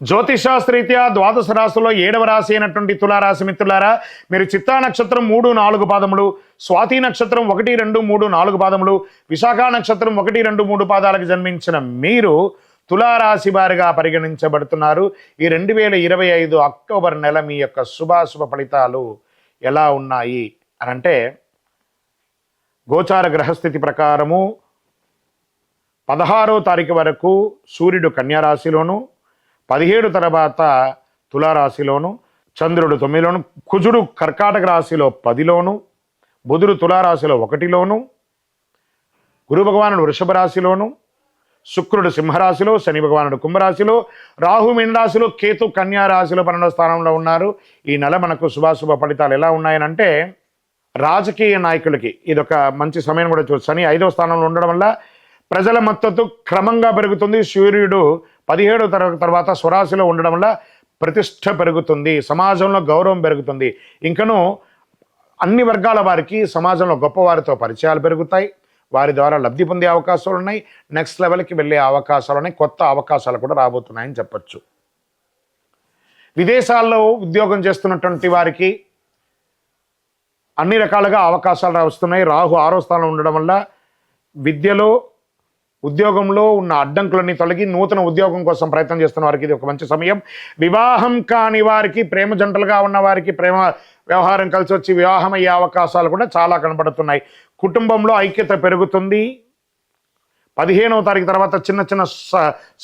జ్యోతిషాస్త్రీత్యా ద్వాదశ రాశిలో ఏడవ రాశి అయినటువంటి తులారాశి మిత్రులారా మీరు చిత్తా నక్షత్రం మూడు నాలుగు పాదములు స్వాతి నక్షత్రం ఒకటి రెండు మూడు నాలుగు పాదములు విశాఖ నక్షత్రం ఒకటి రెండు మూడు పాదాలకు జన్మించిన మీరు తులారాశి వారిగా పరిగణించబడుతున్నారు. ఈ రెండు వేల ఇరవై ఐదు అక్టోబర్ నెల మీ యొక్క శుభాశుభ ఫలితాలు ఎలా ఉన్నాయి? అనంటే గోచార గ్రహస్థితి ప్రకారము పదహారో తారీఖు వరకు సూర్యుడు కన్యారాశిలోను పదిహేడు తర్వాత తులారాశిలోను చంద్రుడు తొమ్మిదిలోను కుజుడు కర్కాటక రాశిలో పదిలోను బుధుడు తులారాశిలో ఒకటిలోను గురు భగవానుడు వృషభ రాశిలోను శుక్రుడు సింహరాశిలో శని భగవానుడు కుంభరాశిలో రాహు మీనరాశిలో కేతు కన్యా రాశిలో పన్నెండవ స్థానంలో ఉన్నారు. ఈ నెల మనకు శుభాశుభ ఫలితాలు ఎలా ఉన్నాయనంటే రాజకీయ నాయకులకి ఇది ఒక మంచి సమయం కూడా చూసి శని ఐదవ స్థానంలో ఉండడం వల్ల ప్రజల మద్దతు క్రమంగా పెరుగుతుంది. సూర్యుడు పదిహేడో తరగతి తర్వాత స్వరాశిలో ఉండడం వల్ల ప్రతిష్ట పెరుగుతుంది సమాజంలో గౌరవం పెరుగుతుంది. ఇంకను అన్ని వర్గాల వారికి సమాజంలో గొప్పవారితో పరిచయాలు పెరుగుతాయి. వారి ద్వారా లబ్ధి పొందే అవకాశాలు ఉన్నాయి. నెక్స్ట్ లెవెల్కి వెళ్ళే అవకాశాలు ఉన్నాయి. కొత్త అవకాశాలు కూడా రాబోతున్నాయని చెప్పచ్చు. విదేశాల్లో ఉద్యోగం చేస్తున్నటువంటి వారికి అన్ని రకాలుగా అవకాశాలు వస్తున్నాయి రాహు ఆరో స్థానంలో ఉండడం వల్ల విద్యలో ఉద్యోగంలో ఉన్న అడ్డంకులన్నీ తొలగి నూతన ఉద్యోగం కోసం ప్రయత్నం చేస్తున్న వారికి ఇది ఒక మంచి సమయం. వివాహం కాని వారికి ప్రేమ జంటలుగా ఉన్న వారికి ప్రేమ వ్యవహారం కలిసి వచ్చి వివాహం అయ్యే అవకాశాలు కూడా చాలా కనబడుతున్నాయి. కుటుంబంలో ఐక్యత పెరుగుతుంది. పదిహేనవ తారీఖు తర్వాత చిన్న చిన్న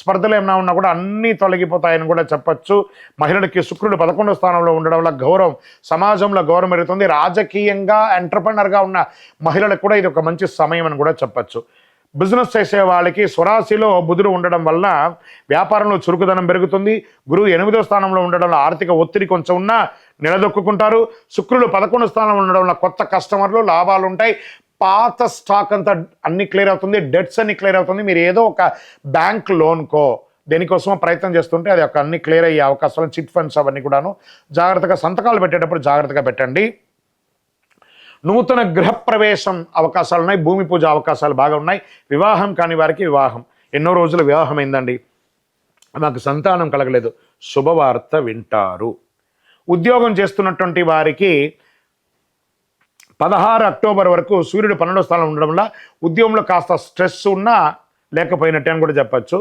స్పర్ధలు ఏమైనా ఉన్నా కూడా అన్నీ తొలగిపోతాయని కూడా చెప్పచ్చు. మహిళలకి శుక్రుడు పదకొండవ స్థానంలో ఉండడం వల్ల గౌరవం సమాజంలో గౌరవం పెరుగుతుంది. రాజకీయంగా ఎంటర్ప్రినర్గా ఉన్న మహిళలకు కూడా ఇది ఒక మంచి సమయం అని కూడా చెప్పచ్చు. బిజినెస్ చేసే వాళ్ళకి స్వరాశిలో బుధుడు ఉండడం వల్ల వ్యాపారంలో చురుకుదనం పెరుగుతుంది. గురువు ఎనిమిదో స్థానంలో ఉండడంలో ఆర్థిక ఒత్తిడి కొంచెం ఉన్నా నిలదొక్కుంటారు శుక్రుడు పదకొండు స్థానంలో ఉండడం వల్ల కొత్త కస్టమర్లు లాభాలు ఉంటాయి. పాత స్టాక్ అంతా అన్ని క్లియర్ అవుతుంది. డెట్స్ అన్ని క్లియర్ అవుతుంది. మీరు ఏదో ఒక బ్యాంక్ లోన్కో దేనికోసమో ప్రయత్నం చేస్తుంటే అది ఒక అన్ని క్లియర్ అయ్యే అవకాశాలు చిట్ ఫండ్స్ అవన్నీ కూడాను జాగ్రత్తగా సంతకాలు పెట్టేటప్పుడు జాగ్రత్తగా పెట్టండి. నూతన గృహప్రవేశం అవకాశాలు ఉన్నాయి భూమి పూజ అవకాశాలు బాగా ఉన్నాయి వివాహం కాని వారికి వివాహం. ఎన్నో రోజులు వివాహం అయిందండి మాకు సంతానం కలగలేదు. శుభవార్త వింటారు. ఉద్యోగం చేస్తున్నటువంటి వారికి పదహారు అక్టోబర్ వరకు సూర్యుడు పన్నెండో స్థానంలో ఉండడం వల్ల ఉద్యోగంలో కాస్త స్ట్రెస్ ఉన్నా లేకపోయినట్టే అని కూడా చెప్పచ్చు.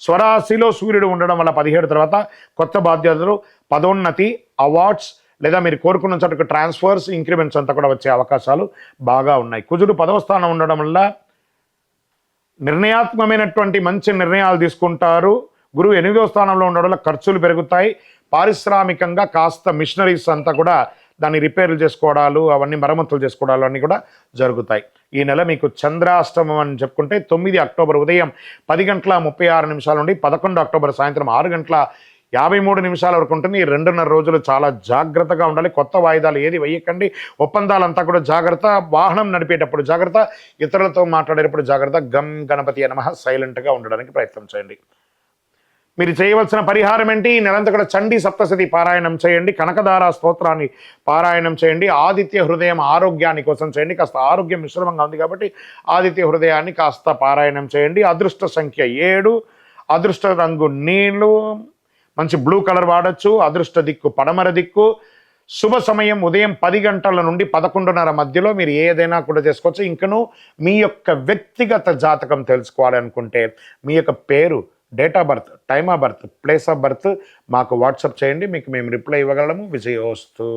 స్వరాశిలో సూర్యుడు ఉండడం వల్ల పదిహేడు తర్వాత కొత్త బాధ్యతలు పదోన్నతి అవార్డ్స్ లేదా మీరు కోరుకున్న చోటకు ట్రాన్స్ఫర్స్ ఇంక్రిమెంట్స్ అంతా కూడా వచ్చే అవకాశాలు బాగా ఉన్నాయి. కుజుడు పదవ స్థానం ఉండడం వల్ల నిర్ణయాత్మకమైనటువంటి మంచి నిర్ణయాలు తీసుకుంటారు. గురువు ఎనిమిదో స్థానంలో ఉండడం వల్ల ఖర్చులు పెరుగుతాయి. పారిశ్రామికంగా కాస్త మిషనరీస్ అంతా కూడా దాన్ని రిపేర్లు చేసుకోవడాలు అవన్నీ మరమ్మతులు చేసుకోవడాలు అన్నీ కూడా జరుగుతాయి. ఈ నెల మీకు చంద్రాష్టమం అని చెప్పుకుంటే తొమ్మిది అక్టోబర్ ఉదయం పది గంటల ముప్పై ఆరు నిమిషాల నుండి పదకొండు అక్టోబర్ సాయంత్రం ఆరు గంటల యాభై మూడు నిమిషాల వరకు ఉంటుంది. ఈ రెండున్నర రోజులు చాలా జాగ్రత్తగా ఉండాలి. కొత్త వాయిదాలు ఏది వేయకండి. ఒప్పందాలంతా కూడా జాగ్రత్త. వాహనం నడిపేటప్పుడు జాగ్రత్త. ఇతరులతో మాట్లాడేటప్పుడు జాగ్రత్త. గమ్ గణపతి నమ సైలెంట్గా ఉండడానికి ప్రయత్నం చేయండి. మీరు చేయవలసిన పరిహారం ఏంటి? ఈ నెలంతా కూడా చండీ సప్తశతి పారాయణం చేయండి. కనకదార స్తోత్రాన్ని పారాయణం చేయండి. ఆదిత్య హృదయం ఆరోగ్యాన్ని కోసం చేయండి. కాస్త ఆరోగ్యం మిశ్రమంగా ఉంది కాబట్టి ఆదిత్య హృదయాన్ని కాస్త పారాయణం చేయండి. అదృష్ట సంఖ్య ఏడు. అదృష్ట రంగు నీళ్ళు. మంచి బ్లూ కలర్ వాడచ్చు అదృష్ట దిక్కు పడమర దిక్కు. శుభ సమయం ఉదయం పది గంటల నుండి పదకొండున్నర మధ్యలో మీరు ఏదైనా కూడా చేసుకోవచ్చు. ఇంకను మీ యొక్క వ్యక్తిగత జాతకం తెలుసుకోవాలనుకుంటే మీ యొక్క పేరు date of birth time of birth place of birth మాకు వాట్సాప్ చేయండి మీకు మేము రిప్లై ఇవ్వగలము. విజయోస్తు.